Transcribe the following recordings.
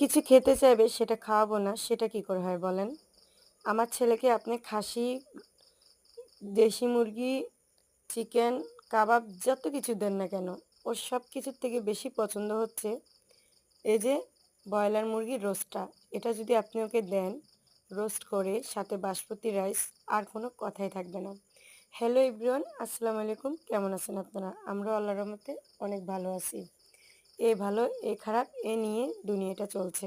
কিছু খেতে চাইবে, সেটা খাওয়াবো না, সেটা কি করে হয় বলেন? আমার ছেলেকে আপনি খাসি, দেশি মুরগি, চিকেন, কাবাব যত কিছু দেন না কেন, ওর সব কিছুর থেকে বেশি পছন্দ হচ্ছে এই যে ব্রয়লার মুরগির রোস্টটা। এটা যদি আপনি ওকে দেন, রোস্ট করে, সাথে বাসমতি রাইস, আর কোনো কথাই থাকবে না। হ্যালো ইব্রিয়ান আসসালামু আলাইকুম। কেমন আছেন আপনারা? আমরা আল্লাহর রহমতে অনেক ভালো আছি। এ ভালো, এ খারাপ, এ নিয়ে দুনিয়াটা চলছে।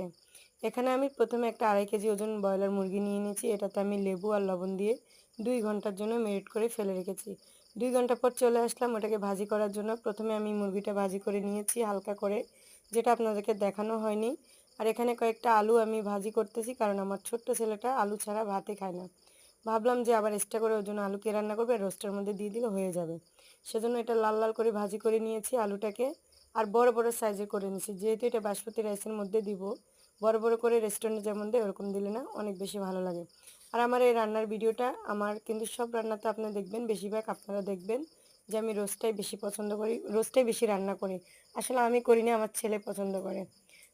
এখানে আমি প্রথমে একটা আড়াই কেজি ওজন ব্রয়লার মুরগি নিয়ে নিয়েছি এটাতে আমি লেবু আর লবণ দিয়ে দুই ঘণ্টার জন্য মেরিট করে ফেলে রেখেছি। দুই ঘণ্টা পর চলে আসলাম ওটাকে ভাজি করার জন্য। প্রথমে আমি মুরগিটা ভাজি করে নিয়েছি হালকা করে, যেটা আপনাদেরকে দেখানো হয়নি। আর এখানে কয়েকটা আলু আমি ভাজি করতেছি, কারণ আমার ছোট্ট ছেলেটা আলু ছাড়া ভাতে খায় না। ভাবলাম যে আবার এক্সট্রা করে ওর জন্য আলুকে রান্না করবে? রোস্টের মধ্যে দিয়ে দিলে হয়ে যাবে। সেজন্য এটা লাল লাল করে ভাজি করে নিয়েছি আলুটাকে। আর বড় বড় সাইজে করে নিছি। যেহেতু এটা বাসমতি রাইসের মধ্যে দিব, বড় বড় করে রেস্টুরেন্টে যেমন দেয়, ওরকম দিলে না অনেক বেশি ভালো লাগে। আর আমার এই রান্নার ভিডিওটা আমার কিন্তু সব রান্নাতে আপনারা দেখবেন, বেশিরভাগ আপনারা দেখবেন যে আমি রোস্টটাই বেশি পছন্দ করি রোস্টটাই বেশি রান্না করি। আসলে আমি করি না, আমার ছেলে পছন্দ করে।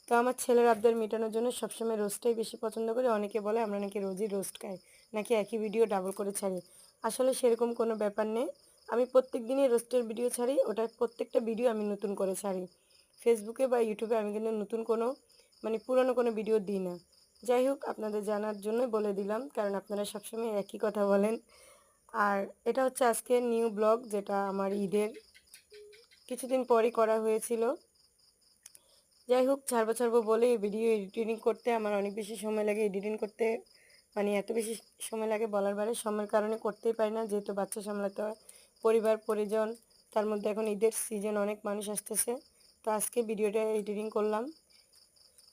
তো আমার ছেলের আবদার মেটানোর জন্য সবসময় রোস্টটাই বেশি পছন্দ করি। অনেকে বলে আমরা নাকি রোজই রোস্ট খাই, নাকি একই ভিডিও ডাবল করে ছাড়ি। আসলে সেরকম কোনো ব্যাপার নেই। আমি প্রত্যেক দিনই রোস্টের ভিডিও ছাড়ি ওটা প্রত্যেকটা ভিডিও আমি নতুন করে ছাড়ি। ফেসবুকে বা ইউটিউবে আমি কিন্তু নতুন কোনো মানে পুরনো কোনো ভিডিও দিই না। যাই হোক, আপনাদের জানার জন্যই বলে দিলাম, কারণ আপনারা সবসময় একই কথা বলেন। আর এটা হচ্ছে আজকে নিউ ব্লগ যেটা আমার ঈদের কিছুদিন পরই করা হয়েছিল। যাই হোক, ছাড়বো ছাড়বো বলে ভিডিও এডিটিং করতে আমার অনেক বেশি সময় লাগে। এডিটিং করতে মানে এত বেশি সময় লাগে বলার বারে সময়ের কারণে করতেই পারি না, যেহেতু বাচ্চা সামলাতে হয়। পরিবার, পরিজন, তার মধ্যে এখন ঈদের সিজন অনেক মানুষ আসতেছে। তো আজকে ভিডিওটা এডিটিং করলাম।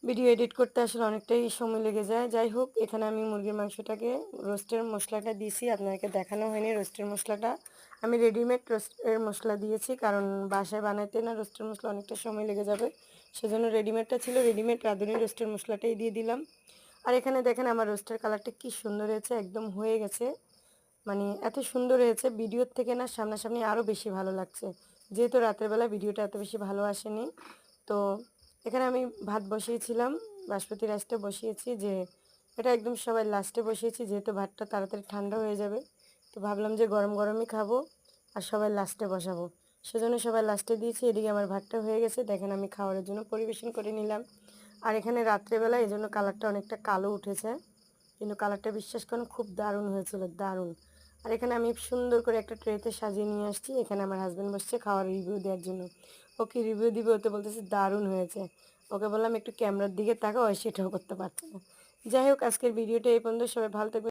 ভিডিও এডিট করতে আসলে অনেকটাই সময় লেগে যায়। যাই হোক, এখানে আমি মুরগির মাংসটাকে রোস্টের মশলাটা দিয়েছি। আপনাকে দেখানো হয়নি রোস্টের মশলাটা। আমি রেডিমেড রোস্টের মশলা দিয়েছি, কারণ বাসায় বানাইতে না রোস্টের মশলা অনেকটা সময় লেগে যাবে। সেজন্য রেডিমেডটা ছিল। রেডিমেড রাঁধুনি রোস্টের মশলাটাই দিয়ে দিলাম। আর এখানে দেখেন আমার রোস্টের কালারটা কি সুন্দর হয়েছে, একদম হয়ে গেছে। মানে এত সুন্দর হয়েছে। ভিডিওর থেকে না সামনাসামনি আরও বেশি ভালো লাগছে। যেহেতু রাতের বেলা ভিডিওটা এত বেশি ভালো আসেনি। তো এখানে আমি ভাত বসিয়েছিলাম বাসমতি রাইসটা বসিয়েছি যে এটা একদম সবাই লাস্টে বসিয়েছি, যেহেতু ভাতটা তাড়াতাড়ি ঠান্ডা হয়ে যাবে। তো ভাবলাম যে গরম গরমই খাব আর সবাই লাস্টে বসাবো। সেজন্য সবাই লাস্টে দিয়েছি, এদিকে আমার ভাতটা হয়ে গেছে। দেখেন আমি খাওয়ারের জন্য পরিবেশন করে নিলাম। আর এখানে রাত্রেবেলা এই জন্য কালারটা অনেকটা কালো উঠেছে। কিন্তু কালারটা বিশ্বাস করেন খুব দারুণ হয়েছিল, দারুণ। আর এখানে আমি সুন্দর করে একটা ট্রেতে সাজিয়ে নিয়ে আসছি। এখানে আমার হাজব্যান্ড বসছে খাওয়ার রিভিউ দেওয়ার জন্য। ওকে রিভিউ দিবে, ওতে বলতেছে দারুণ হয়েছে। ওকে বললাম একটু ক্যামেরার দিকে তাকাও সেটাও করতে পারছে না। যাই হোক, আজকের ভিডিওটা এই পর্যন্ত। সবাই ভালো থাকবে